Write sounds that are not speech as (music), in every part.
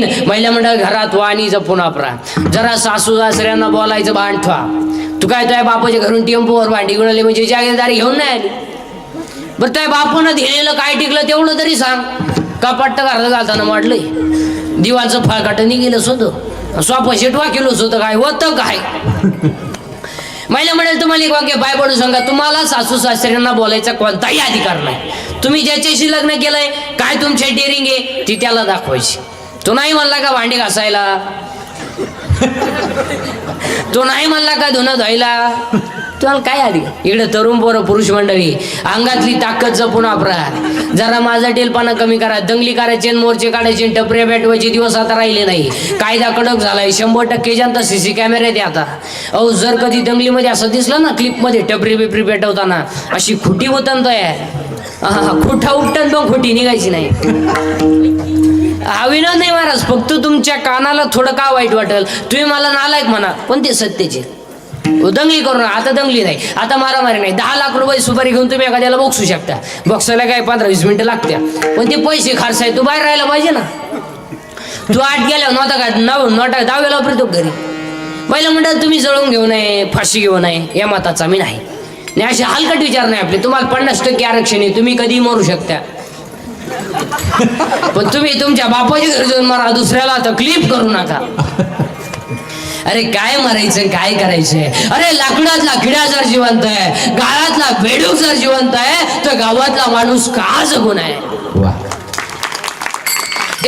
महिला मंडळ घरात वाणी जपून वापरा जरा सासू सासऱ्यांना बोलायचं भांड ठेवा. तू काय तुझ्या बापाच्या घरून टेम्पोवर भांडी घेऊन आली म्हणजे जागेदारी घेऊन नाही आली? बरं तुझ्या बापानं दिलेलं काय टिकलं तेवढं तरी सांग. कपाट घरात घालताना वाढलंय दिवाचं फळकाट निघेलच होतं स्वाप शेटवा केलोच होतं काय होतं काय? महिला म्हणेल तुम्हाला एक वाक्य बाय पडू सांगा. तुम्हाला सासू सासऱ्यांना बोलायचा कोणताही अधिकार नाही. तुम्ही ज्याच्याशी लग्न केलंय काय तुमचे डेअरिंग आहे ती त्याला दाखवायची. तो नाही म्हणला का भांडे घासायला? तो नाही म्हणला का धुणं धुवायला? तुम्हाला काय आली इकडे तरुण पोरं पुरुष मंडळी अंगातली ताकद जपून वापरा. जरा माझा टेलपणा कमी करा. दंगली करायचे मोर्चे काढायचे आणि टपऱ्या दिवस आता राहिले नाही. कायदा कडक झालाय. शंभर टक्के जनता सी कॅमेरे दे आता. अहो जर कधी दंगलीमध्ये असं दिसलं ना क्लिपमध्ये टपरी बिपरी पेटवताना अशी खुटी होतं तो खुटा उपटन पण खोटी निघायची नाही. हा विनोद नाही महाराज फक्त तुमच्या कानाला थोडं का वाईट वाटेल? तुम्ही मला नालायक म्हणा पण ते सत्तेचे हो, दंगली करू नका आता दंगली नाही आता मारामारी नाही. दहा लाख रुपये सुपारी घेऊन तुम्ही एखाद्याला बक्षू शकता. बक्षायला काय पंधरा वीस मिनिटं लागत्या. पण ते पैसे खर्च आहे तू बाहेर राहायला पाहिजे ना. तू आठ गेल्या नव्हता का नव नोटा दहाव्याला वापरतो घरी? पहिलं म्हणतात तुम्ही जळून घेऊ नये फाशी घेऊ नये या मताचा मी नाही. असे हलकट विचार नाही आपले. तुम्हाला पन्नास टक्के आरक्षण आहे तुम्ही कधी मरू शकता. (laughs) पण तुम्ही तुमच्या बापाच्या घरी जाऊन मारा दुसऱ्याला तकलीफ करू नका. अरे काय मारायचं काय करायचंय अरे लाकडातला किडा जर जिवंत आहे गाळातला बेडूक जर जिवंत आहे तर गावातला माणूस का जगून आहे?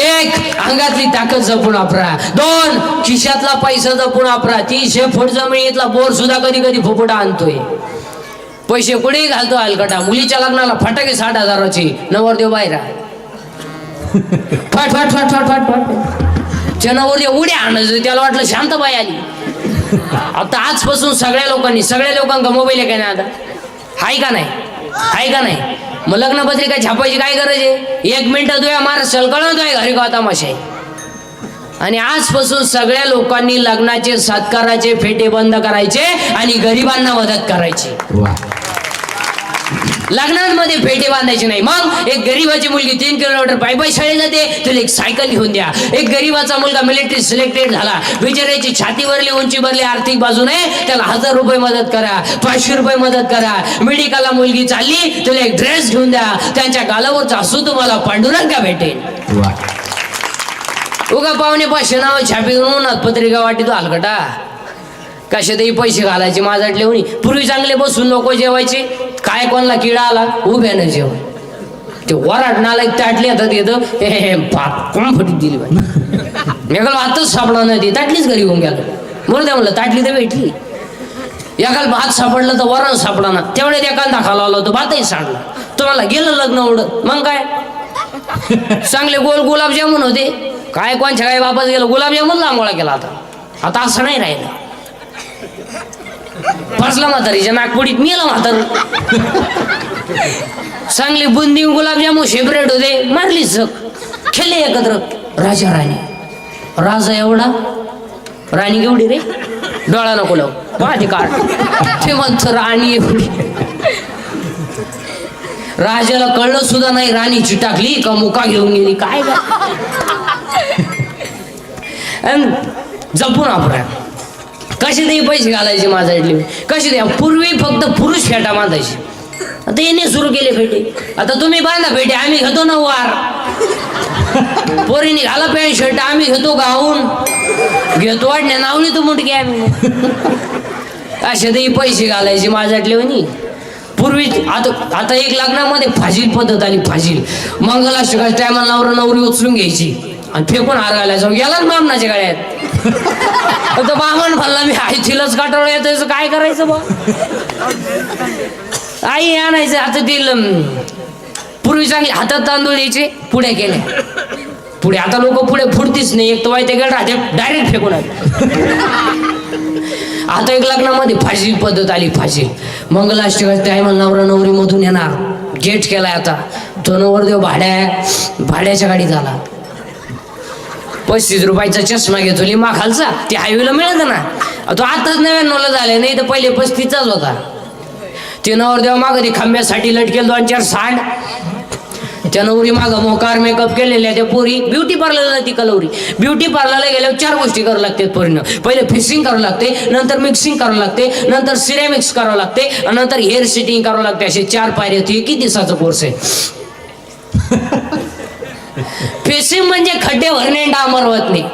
एक अंगातली ताकद जपून वापरा. दोन खिशातला पैसा जपून वापरा. तीनशे फूट जमिनीतला बोर सुद्धा कधी कधी फुफुटा आणतोय. पैसे कुठेही घालतो हलकटा मुलीच्या लग्नाला फटाके साठ हजाराची. नवरदेव बाहेर फट फट फट फट फट फट. त्या नवरदेव उड्या आणायचं त्याला वाटलं शांत बाई आली. आता आजपासून सगळ्या लोकांनी सगळ्या लोकांका मोबाईल आहे का नाही आता? हाय का नाही? हाय का नाही? मग लग्नपत्रिका छापायची काय गरज आहे? एक मिनिट दुया मार सलकळून तुया घरी का हो तमाशा आहे? आणि आजपासून सगळ्या लोकांनी लग्नाचे सत्काराचे फेटे बंद करायचे आणि गरिबांना मदत करायची. लग्नांमध्ये फेटे बांधायचे नाही. मग एक गरीबाची मुलगी तीन किलोमीटर पायी पायी शाळेत जाते तुला एक सायकल घेऊन द्या. एक गरीबाचा मुलगा मिलिटरी सिलेक्टेड झाला. बिचाऱ्याची छाती भरली उंची भरली आर्थिक बाजूने त्याला हजार रुपये मदत करा पाचशे रुपये मदत करा. मेडिकलला मुलगी चालली तुला एक ड्रेस घेऊन द्या. त्यांच्या गालावरचा असू तुम्हाला पांडुरंगा भेटेल? वा. उगा पाहुणे पाचशे नाव छापी उन्हात पत्रिका वाटी तो हलकटा कशातही पैसे घालायचे माझाटले होणी. पूर्वी चांगले बसून नको जेवायचे. काय कोणाला किडा आला? उभ्यानं जेवण. ते वराट नाला एक ताटली हातात येतं हे हे, भात कोण फटी दिली बाई? मी काल भातच सापडा नाही ती. ताटलीच घरी घेऊन गेलो. बरं द्या म्हणलं ताटली तर भेटली. एकाला भात सापडलं तर वरण सापडा ना तेवढ्यात एखादा खाला आला होता भातही सांडला तुम्हाला गेलं लग्न उडत मग काय? चांगले गोल गुलाबजामुन होते. काय कोणच्या काय बापाच गेलं? गुलाबजामुन लांबोळा केला आता. आता असं नाही राहिलं. फसला म्हातारीच्या नागपुडीत. मेला म्हातार. चांगली बुंदी गुलाबजामू शेपरेट होते. मारली चक खेळले एकत्र. राजा राणी. राजा एवढा? राणी केवढी रे? डोळा नको लाव. पाहते काढ. ते म्हणत राणी एवढी. राजाला कळलं सुद्धा नाही राणी चिटाकली का मुका घेऊन गेली? काय का जपून वापरा. कसे ते पैसे घालायचे माझा इडली कसे द्या पूर्वी फक्त पुरुष फेटा बांधायचे. आता याने सुरू केले फेटे. आता तुम्ही बांधा फेटे आम्ही घेतो ना वार. पोरीने घाला पॅन्ट शर्ट आम्ही घेतो गाऊन. घेतो वाटण्या नावली तो मुटके आम्ही. असे ते पैसे घालायचे माझ्यातले म्हणे. पूर्वी आता आता एक लग्नामध्ये फाजील पद्धत आली फाजील. मंगलाष्टकाच्या टायमाला नवरा नवरी उचलून घ्यायची. आणि फेकून हार घालायचा. गेला ना बामणाच्या गळ्यात. (laughs) तर बामण म्हणला मी आई तिलाच काटवलं येतं काय करायचं बा आई आणायचं आता ते ल- पूर्वी चांगले हातात तांदूळ द्यायचे पुढे केले. पुढे आता लोक पुढे फुडतीच नाही. एक तर वाईट गेलं राहते डायरेक्ट फेकून आले. आता एक लग्नामध्ये फाशील पद्धत आली फाशील मंगलाष्टकाच्या टायमाला नवरा नवरी मधून येणार. गेट केलाय आता. तो नवरदेव भाड्या भाड्याच्या गाडीत झाला पस्तीस रुपयाचा चष्मा घेतो लिमा खालचा ते हायवेला मिळत ना. तो आताच नव्याण्णवला झाले नाही तर पहिले पस्तीसचाच होता. ते नवरदेव मागं ते खांब्यासाठी लटकेल दोन चार सांड. त्या नवरी मागं मोकार मेकअप केलेल्या त्या पोरी. ब्युटी पार्लरला ती कलवरी. ब्युटी पार्लरला गेल्यावर चार गोष्टी करावं लागतात पोरीनं. पहिले फिशिंग करावं लागते नंतर मिक्सिंग करावं लागते नंतर सिरेमिक्स करावं लागते आणि नंतर हेअर सेटिंग करावं लागते. असे चार पायऱ्या होती किती दिवसाचा कोर्स आहे? (laughs) फिशिंग म्हणजे खड्डे भरणे डांबरवत नाही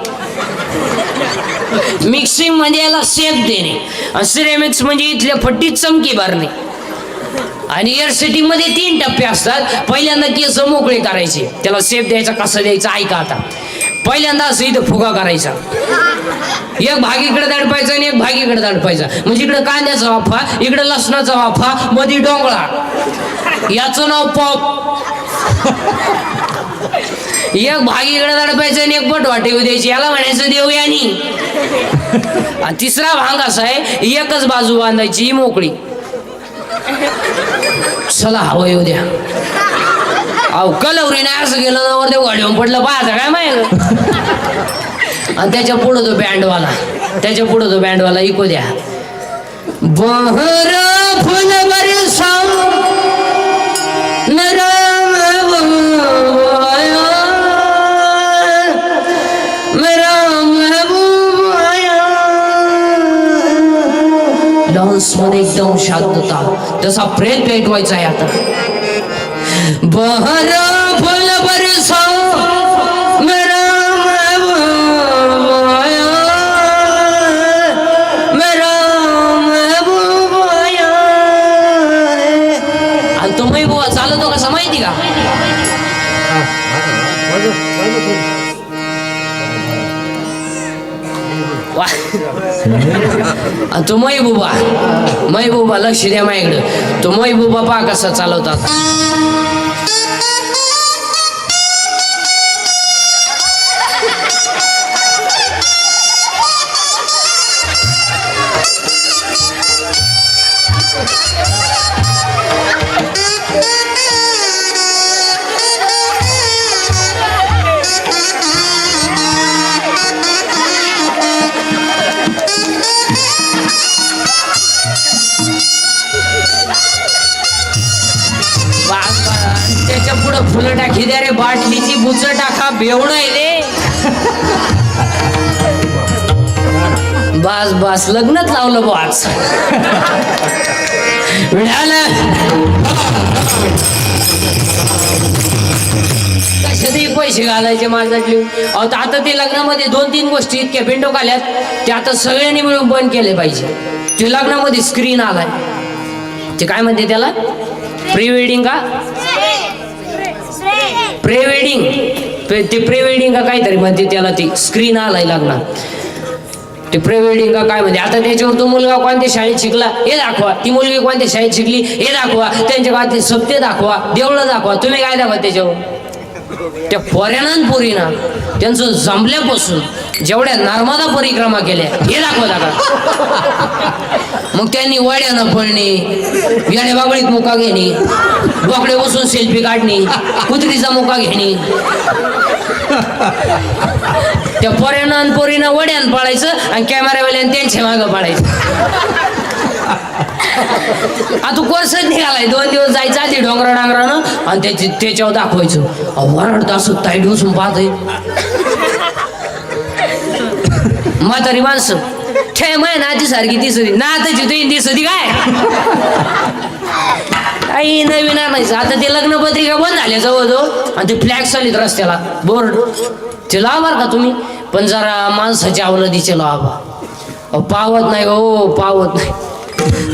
मिक्सिंग म्हणजे याला शेप देणे. सिरेमिक्स म्हणजे इथल्या फट्टीत चमकी भरणे. आणि एअर सेटिंगमध्ये तीन टप्पे असतात. पहिल्यांदा केस मोकळे करायचे. त्याला सेफ द्यायचा कसा द्यायचा ऐका आता. पहिल्यांदा असं इथं फुगा करायचा. एक भागीकडे दडपायचा आणि एक भागीकडे दडपायचा. म्हणजे इकडे कांद्याचा वाफा इकडे लसणाचा वाफा मध्ये डोंगळा. याचं नाव पॉप. एक भाग इकडे आणि एक पट वाटेव द्यायची. याला म्हणायचं देवयानी आणि तिसरा भाग असा आहे एकच बाजू बांधायची मोकळी. चला हवं येऊ द्या. अहो कलवरी नाही असं गेलं ना वर ते वाढवून पडलं पाहायचं काय माहिती. आणि त्याच्या पुढं तो बँडवाला. त्याच्या पुढं तो बँडवाला इको द्या. बहर फुल बरी डान्समध्ये एकदम शांतता. तसा प्रेम पेटवायचा आहे आता. बहर फुल बरसा आणि तो महबूबा महबूबा लक्ष द्या माझ्याकडं तो महबूबा पा कसा चालवतात. बाटलीची टाका बेवण आहे रे बस बस लग्नच लावलं बॉस मिळालं. कशातही पैसे घालायचे माझ्यातले. अहो तर आता ते लग्नामध्ये दोन तीन गोष्टी इतक्या बिंडो घाल्यात ते आता सगळ्यांनी मिळून बंद केले पाहिजे. ते लग्नामध्ये स्क्रीन आलाय. ते काय म्हणते त्याला? प्री वेडिंग का? प्री वेडिंग ते प्री वेडिंग का काहीतरी म्हणते त्याला ती स्क्रीन आलाय लग्नात. ते प्री वेडिंग का काय म्हणते? आता त्याच्यावर तो मुलगा कोणत्या शाळेत शिकला? हे दाखवा. ती मुलगी कोणत्या शाळेत शिकली? हे दाखवा. त्यांच्या गावातले सत्य दाखवा. देवळं दाखवा. तुम्ही काय दाखवा त्याच्यावर? त्या पोऱ्यानं पोरीना. त्यांचं जमल्यापासून. जेवढ्या नर्मदा परिक्रमा केल्या हे दाखवा दाखवा. मग त्यांनी वड्यानं पळणे येणे बाबळीत मुका घेणे बोकडे बसून सेल्फी काढणे कुत्रीचा मुका घेणे. त्या पोऱ्यानं आणि पोरीनं वड्यानं पळायचं आणि कॅमेरावाल्यानं त्यांच्या मागं पाळायचं. आता कोर्सच निघालाय. दोन दिवस जायचं आधी डोंगरा डांगरानं आणि त्याची त्याच्यावर दाखवायचं. अहो, वरडतं असं ताईट बसून पाहतोय. म्हातारी माणसं. ठे माय नाती सारखी दिसती नाताची तुझी दिसती काय? काही नवीन आणायचं. आता ते लग्न पत्रिका बंद झाल्या जवळजवळ. आणि ते फ्लॅग आलीत रस्त्याला. बोर्ड. ते लावा का तुम्ही? पण जरा माणसाच्या अवलदीचे लावा. अहो, पावत नाही हो पावत नाही.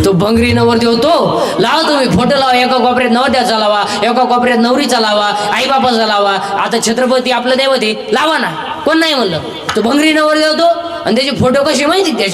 तो भंगरी नवरती होतो. लावा तुम्ही. फोटो लावा. एका कोपऱ्यात नवद्याचा लावा. एका कोपऱ्यात नवरीचा लावा. आईबापाचा लावा. आता छत्रपती आपलं दैवत आहे. लावा ना. कोण नाही म्हणलं? तो भंगरी नवरती होतो. आणि त्याचे फोटो कसे माहिती का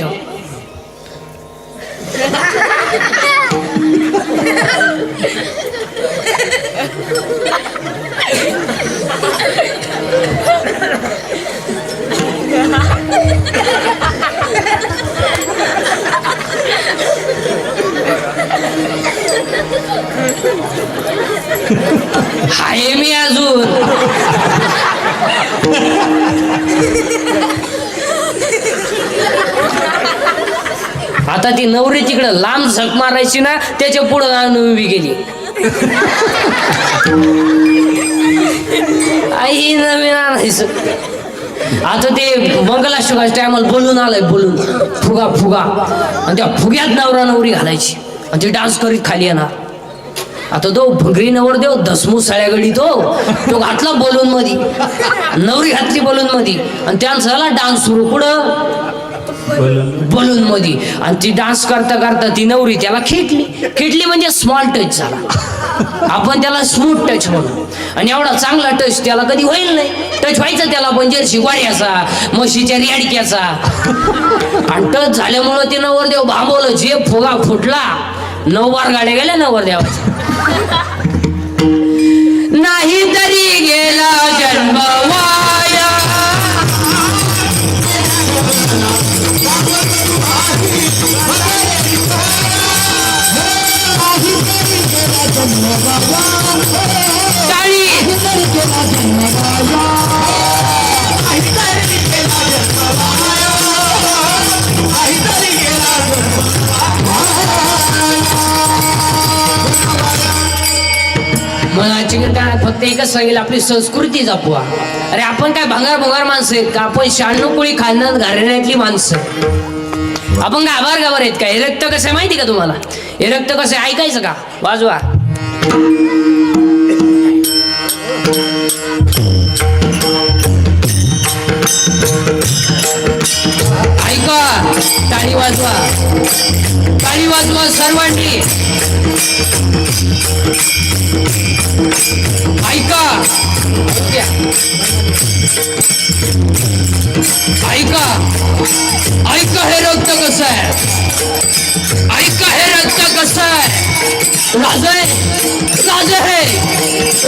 आता ती नवरी तिकडं लांब झक मारायची ना त्याच्या पुढं आणून उभी गेली. आई नवीन आणायचं. आता ते मंगलाष्टकाच्या टायमाला बोलून आलंय बोलून. फुगा फुगा. आणि त्या फुग्यात नवरा नवरी घालायची. आणि ते डान्स करीत खाली येणार. आता तो भगरी नवर देव दसमू सळ्यागडी तो. तो घातला बोलून मधी. नवरी घातली बोलून मधी. आणि त्यांचा डान्स सुरू. पुढं बलून मध्ये आणि ती डान्स करता करता ती नवरी त्याला खेटली खेटली म्हणजे स्मॉल टच झाला आपण त्याला स्मूथ टच म्हणू आणि एवढा चांगला टच त्याला कधी होईल नाही टच व्हायचा त्याला पण जर्शी वाड्याचा म्हशीच्या रेडक्याचा आणि टच झाल्यामुळं ते नवरदेव भांबवलं जे फुगा फुटला नऊ बार गाड्या गेल्या नवरदेवाच्या फक्त एकच सांगेल आपली संस्कृती जपवा. अरे आपण काय भंगार भंगार माणसं आहेत का? आपण शहाण्णव कोळी खानदान घराण्यातली माणसं आपण काय आभार गावर आहेत का? हे रक्त कसं आहे माहिती का तुम्हाला? हे रक्त कसं आहे? ऐकायचं का? वाजवा. ऐका. ताणी वाजवा. काळी वाजवा सर्वांनी. ऐका. ऐका. ऐका. हे रक्त कसं आहे? ऐका हे रक्त कसं आहे? राजे राजे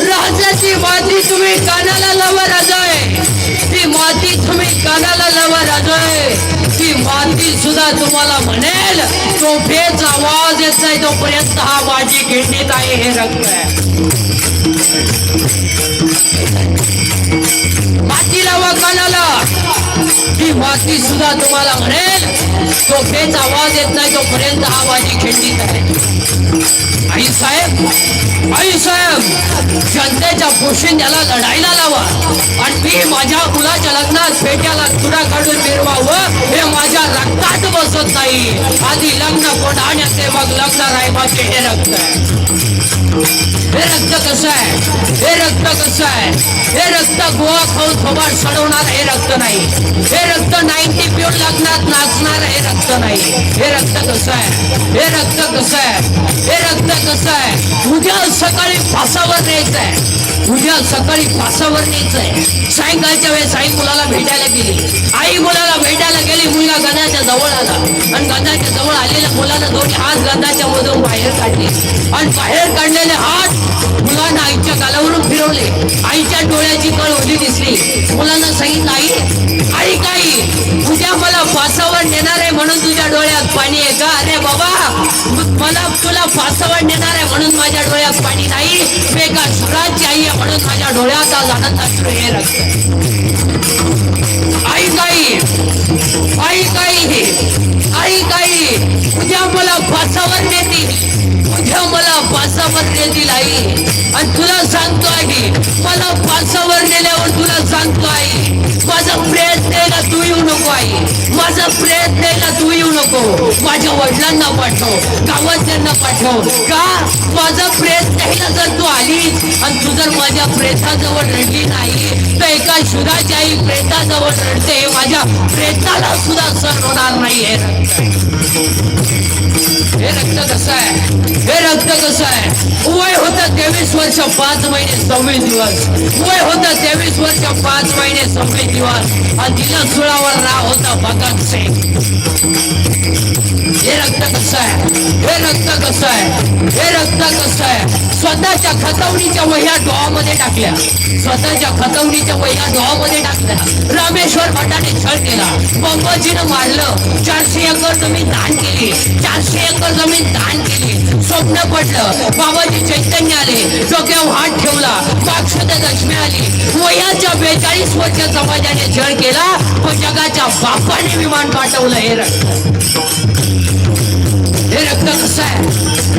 राजाची माती तुम्ही कानाला लावा राजा आहे ती माती तुम्ही कानाला लावा राजा आहे ती माती सुद्धा तुम्हाला म्हणेल तो फेच आवाज येत नाही तोपर्यंत हा माझी घेण्यात आहे हे रंग आहे. माती लावा कानाला ती सुद्धा तुम्हाला म्हणेल तो फेच आवाज येत नाही तोपर्यंत हा माझी खिंडीत आहे. आई साहेब आई साहेब जनतेच्या पोशिंद्याला लढायला लावा. आणि मी माझ्या मुलाच्या लग्नात फेट्याला चुरा काढून मिरवावं हे माझ्या रक्तात बसत नाही. आधी लग्न कोणाण्यात मग लग्न रायबाचे. हे रक्त आहे. हे रक्त कसं आहे? हे रक्त कसं आहे? हे रक्त गोवा खाऊन थोबाड सडवणार हे रक्त नाही. हे रक्त नाईन्टी पिऊन लग्नात नाचणार हे रक्त नाही. हे रक्त कसं आहे? हे रक्त कसं आहे? हे रक्त कसं आहे? उद्या सकाळी फासावर न्यायचं आहे. उद्या सकाळी फासावर न्यायचं आहे. सायंकाळच्या वेळेस आई मुलाला भेटायला गेली. आई मुलाला भेटायला गेली मुलगा गदाच्या जवळ आला. आणि गदाच्या जवळ आलेल्या मुलाला दोन्ही हात गदाच्या मधून बाहेर काढले. आणि बाहेर काढलेले हात मुलांना आईच्या गालावरून फिरवले. आईच्या डोळ्याची कळ ओली दिसली. मुलांना सांगितलं आई आई काही उद्या मला फासावर नेणार आहे म्हणून तुझ्या डोळ्यात पाणी आहे का? अरे बाबा मला तुला फासावर देणार आहे म्हणून माझ्या डोळ्यात पाणी नाही. मी एका सुराची आई आहे म्हणून माझ्या डोळ्यात आज आनंद अश्रू हे रक्त आई काही आई काही आई काही उद्या मला फासावर देते उद्या मला फासावर नेतील आई आणि तुला सांगतो आई मला फासावर नेल्यावर तुला सांगतो आई माझा प्रयत्न आहे ना तू येऊ नको आई. माझा प्रयत्न आहे ना तू येऊ नको. माझ्या वडिलांना पाठव गावाच्यांना पाठव. का? माझा प्रयत्न आहे ना जर तू आलीस आणि तू जर माझ्या प्रेताजवळ रडली नाही तर एका शुराच्या आई प्रेताजवळ रडते. हे माझ्या प्रेताला सुद्धा सण होणार नाही हे रक्त हे रक्त कसं आहे? हे रक्त कसं आहे वय होतं तेवीस वर्ष पाच महिने सव्वीस दिवस. वय होतं तेवीस वर्ष पाच महिने सव्वीस दिवस. आणि तिला सुळावर राह होता भगत सिंग. हे रक्त कसं आहे? हे रक्त कसं आहे? हे रक्त कसं आहे? स्वतःच्या खतवणीच्या वह्या डोहामध्ये टाकल्या. स्वतःच्या खतवणीच्या वह्या डोहामध्ये टाकल्या. रामेश्वर भटाने छळ केला. बंबाजीनं मारलं. चारशे एकर जमीन दान केली. चारशे एकर जमीन दान केली. स्वप्न पडलं. बाबाजी चैतन्य आले. डोक्यावर हात ठेवला. पाक्षद दशमी आली. वयाच्या बेचाळीस वर्ष समाजाने छळ केला. पण जगाच्या बापाने विमान पाठवलं हे रक्त. हे रक्त कसं आहे?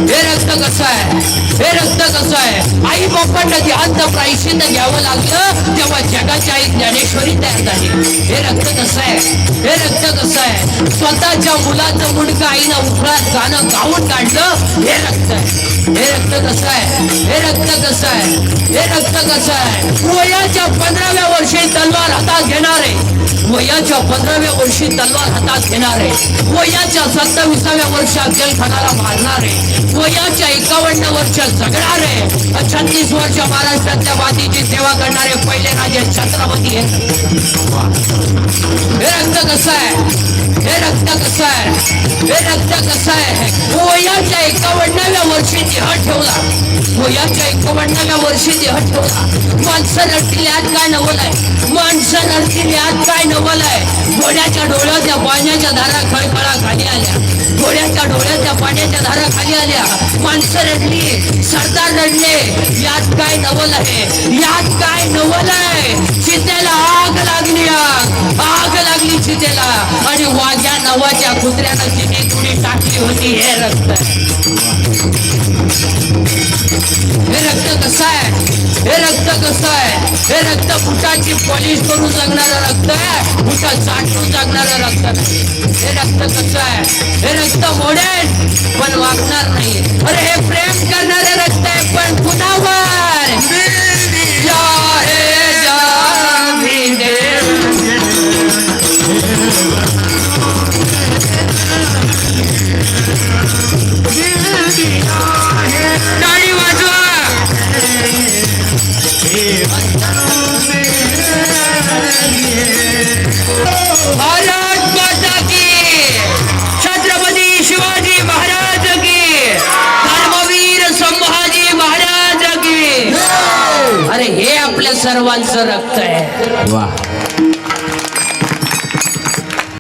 हे रक्त कसं आहे? हे रक्त कसं आहे? आई बापांना ध्यान प्रायश्चित घ्यावं लागलं तेव्हा जगाच्या आई ज्ञानेश्वरी तयार झाली. हे रक्त कसं आहे? हे रक्त कसं आहे? स्वतःच्या मुलाचं मुंडकं आईनं उफळात गाणं गाऊन काढलं हे रक्त आहे. हे रक्त कसं आहे? हे रक्त कसं आहे? हे रक्त कसं आहे? वयाच्या पंधराव्या वर्षी तलवार हातात घेणार. आहे वयाच्या पंधराव्या वर्षी तलवार हातात घेणार. आहे वयाच्या सत्ताविसाव्या वर्षात जलखानाला मारणार. आहे वयाच्या एकावन्न वर्षात जगणार आहे छत्तीस वर्ष महाराष्ट्रातल्या मातीची सेवा करणारे पहिले राजे छत्रपती आहेत हे रक्त कसं आहे? हे रक्त कसं आहे? हे रक्त कसं आहे? वयाच्या एकावन्नाव्या वर्षी देह ठेवला. वयाच्या एकावन्नाव्या वर्षी देह ठेवला. माणसं रडतील यात काय नवलाय माणसं रडतील यात काय नवलाय घोड्याच्या डोळ्याच्या पाण्याच्या धारा खळखळा खाली आल्या. घोड्याच्या डोळ्याच्या पाण्याच्या धारा खाली आल्या. माणसं रडली सरदार रडले. यात काय नवल आहे? यात काय नवल आहे? चितेला आग लागली आग आग लागली चितेला आणि वाघ्या नवाच्या कुत्र्यानं चिनी तुडी टाकली होती. हे रक्त. हे रक्त कसं आहे? हे रक्त कसं आहे? हे रक्त बुटाची पॉलिश करून जगणारं रक्त आहे. बुटा चाटून जगणारं रक्त नाही. हे रक्त कसं आहे? हे रक्त मोडेल पण वागणार नाही. अरे हे प्रेम करणारे रक्त आहे पण कुणावर? महाराज की